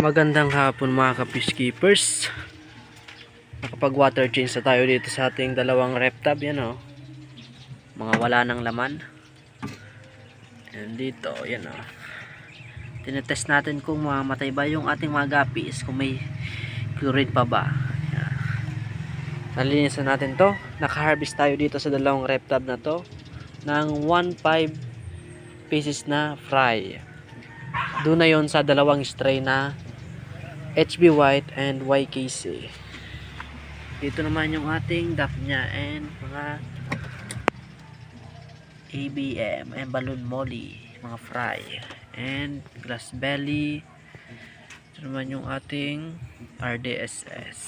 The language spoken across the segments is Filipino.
Magandang hapon mga ka-peacekeepers. Nakapag water change na tayo dito sa ating dalawang rep tub. Yan o. Mga wala ng laman. And dito, yan o. Tinetest natin kung mamatay ba yung ating mga guppies. Kung may chlorine pa ba. Yan. Nalinisan natin to. Naka-harvest tayo dito sa dalawang rep tub na to. Ng 1.5 pieces na fry. Doon na yon sa dalawang stray na HB White and YKC. Dito naman yung ating DAP niya and mga ABM and balloon molly, mga fry and glass belly. Ito naman yung ating RDSS.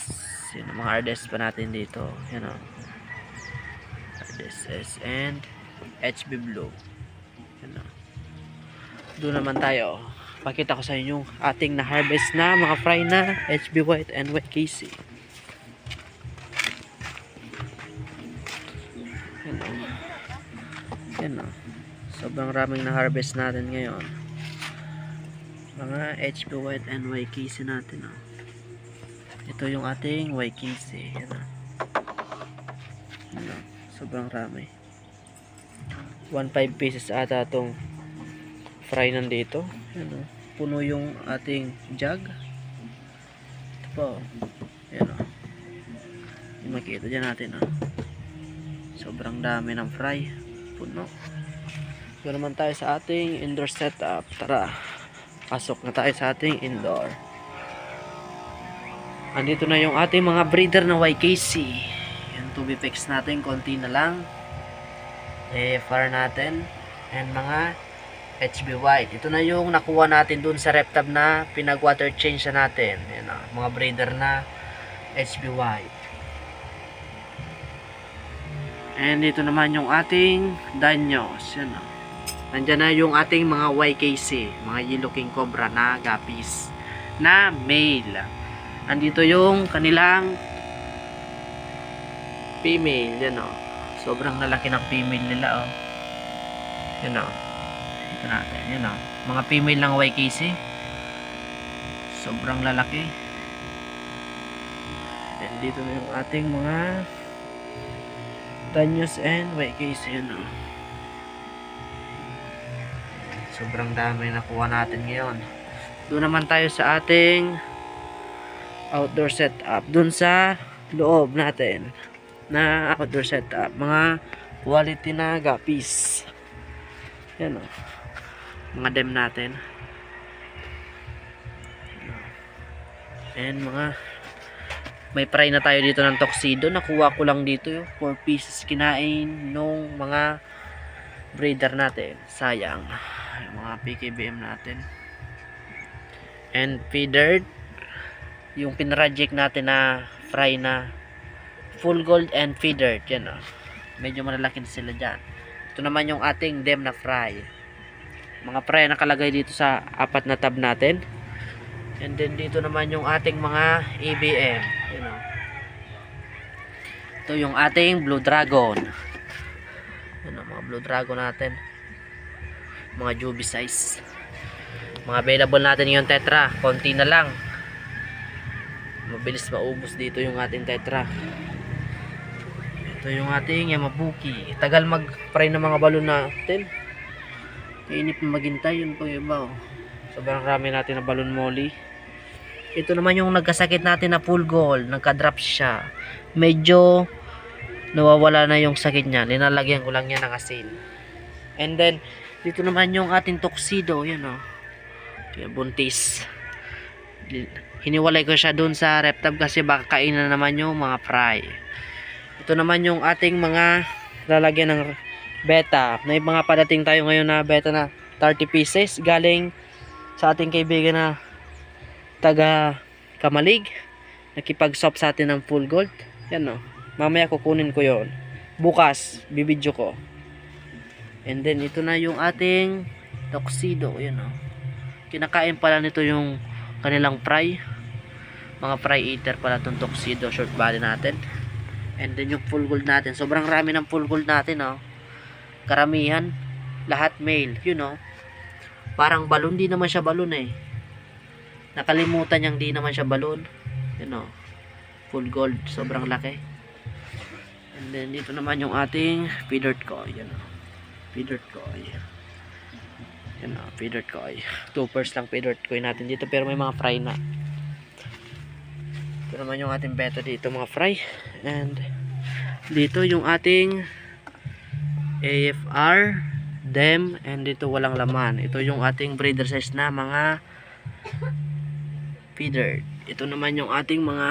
Yun mga RDSS pa natin dito. Yan o. RDSS and HB Blue. Yan o. Doon naman tayo pakita ko sa inyo ating na-harvest na mga fry na HB White and YKC. Yan o. Yan o. Sobrang raming na-harvest natin ngayon. Mga HB White and YKC natin o. Ito yung ating YKC. Yan o. Yan o. Sobrang rami. 1.5 pieces ata itong fry nandito. Yan o. Puno yung ating jug. Ito po. Yan o. Yung makita dyan natin o. Sobrang dami ng fry. Puno. Doon naman tayo sa ating indoor setup. Tara. Pasok na tayo sa ating indoor. Andito na yung ating mga breeder na YKC. Yung tubipex natin. Konti na lang. AFR natin. And mga HB White. Ito na yung nakuha natin dun sa reptab na pinag-water change na natin. Yan o, mga breeder na HB White. And ito naman yung ating Danyos. Yan o. Nandyan na yung ating mga YKC, mga Yellow King Cobra na guppies na male. Andito yung kanilang female. Yan o. Sobrang lalaki ng female nila o. Yan o. Natin. Yan o. Mga female ng YKC. Sobrang lalaki. And dito na yung ating mga Danyos and YKC. Yan o. Sobrang dami nakuha natin ngayon. Doon naman tayo sa ating outdoor setup. Doon sa loob natin na outdoor setup. Mga quality na guppies. Yan o. Mga dem natin. And mga may fry na tayo dito ng tuxedo. Nakuha ko lang dito yung 4 pieces kinain nung mga breeder natin. Sayang. Yung mga PKBM natin. And feeder yung pinraject natin na fry na full gold and feeder. Yan o. Medyo malalaki sila dyan. Ito naman yung ating dem na fry. Mga fry na nakalagay dito sa apat na tab natin. And then dito naman yung ating mga ABM. You know. Ito yung ating Blue Dragon. Yan ang mga Blue Dragon natin. Mga Juby size. Mga available natin yung Tetra. Konti na lang. Mabilis maubos dito yung ating Tetra. Ito yung ating Yamabuki. Tagal mag-fry ng mga balon natin. Kainip na maghintay. Yun po yung iba. Oh. Sobrang rami natin na balon molly. Ito naman yung nagkasakit natin na full gold. Nagka-drop siya. Medyo nawawala na yung sakit niya. Linalagyan ko lang yan ng asin. And then, dito naman yung ating tuxedo. Yan o. Yung buntis. Hiniwalay ko siya dun sa reptab kasi baka kainan naman yung mga fry. Ito naman yung ating mga lalagyan ng beta. May mga padating tayo ngayon na beta na 30 pieces galing sa ating kaibigan na taga Kamalig. Nakipag-swap sa atin ng full gold. Yan o. Mamaya kukunin ko yon. Bukas, bibidyo ko. And then, ito na yung ating tuxedo. Yan o. Kinakain pala nito yung kanilang fry. Mga fry eater pala itong tuxedo short body natin. And then yung full gold natin. Sobrang rami ng full gold natin, oh. Karamihan, lahat male, you know. Parang balon, di naman siya balon eh. Nakalimutan niyang di naman siya balon. Yun o. Full gold. Sobrang laki. And then dito naman yung ating feeder koi. Yan o. Feeder koi. Yan o. Feeder koi. Two pairs lang feeder koi natin dito. Pero may mga fry na. Ito naman yung ating beta dito mga fry. And dito yung ating AFR dem and dito walang laman. Ito yung ating breeder size na mga feeder. Ito naman yung ating mga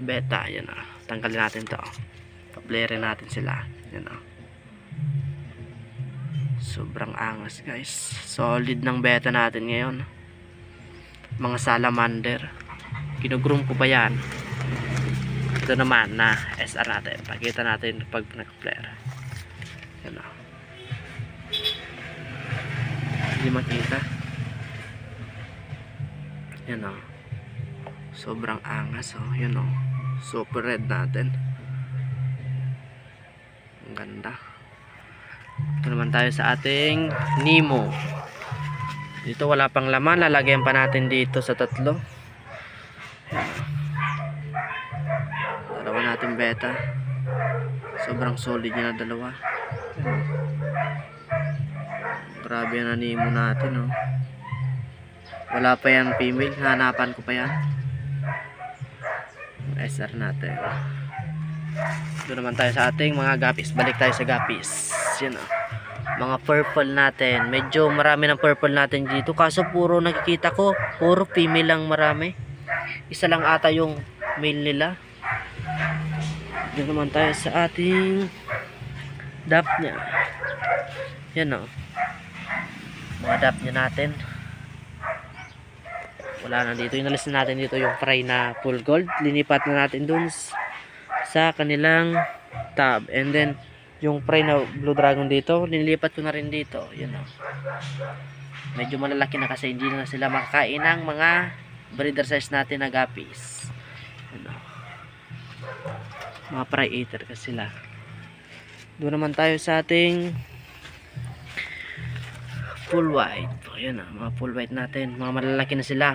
beta. Yan ah. Tanggalin natin to. Pa-playerin natin sila. Yan ah. Sobrang angas guys. Solid ng beta natin ngayon. Mga salamander. Ginugroom ko pa yan. Ito naman na SR natin. Pakita natin pag nag-player. Yan ah. Hindi makita. Yan o. Sobrang angas o. Yan o. Super red natin. Ang ganda. Ito naman tayo sa ating Nemo. Dito wala pang laman. Lalagyan pa natin dito sa tatlo. Yan o. Dalawa natin beta. Sobrang solid niya na dalawa. O. Grabe ang Nemo natin oh. Wala pa yan female. Hanapan ko pa yan. SR natin. Doon naman tayo sa ating mga gapis. Balik tayo sa gapis. Yan oh. Mga purple natin. Medyo marami ng purple natin dito. Kaso puro nakikita ko. Puro female lang marami. Isa lang ata yung male nila. Doon naman tayo sa ating dap niya. Yan oh. Mga adapt nyo natin. Wala na dito. Inalis na natin dito yung fry na full gold. Linipat na natin dun sa kanilang tab. And then yung fry na blue dragon dito linilipat ko na rin dito. Yun o medyo malalaki na kasi hindi na sila makakain ng mga breeder size natin na guppies. Yun o mga fry eater kasi sila doon naman tayo sa ating full white. Ayan na, mga full white natin. Mga malalaki na sila.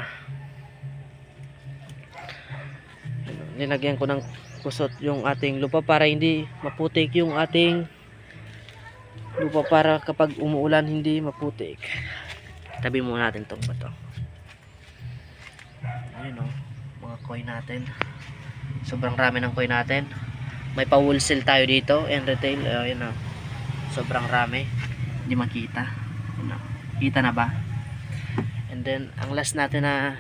Nilagyan ko ng kusot yung ating lupa para hindi maputik yung ating lupa para kapag umuulan hindi maputik. Tabi muna natin tong bato. Ayan o, mga koi natin. Sobrang rami ng koi natin. May pa-wholesale tayo dito and retail. Ayan o, sobrang rami. Hindi makita. Ano, kita na ba? And then, ang last natin na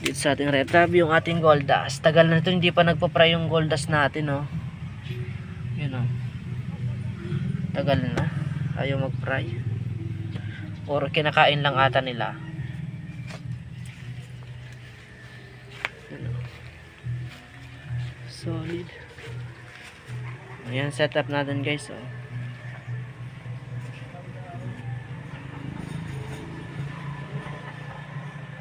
dito sa ating red tab, yung ating gold dust. Tagal na ito, hindi pa nagpa-fry yung gold dust natin, no? Yun, oh. Tagal na. Ayaw mag-fry. Or kinakain lang ata nila. Yun, oh. Solid. Ayan, setup natin guys, oh.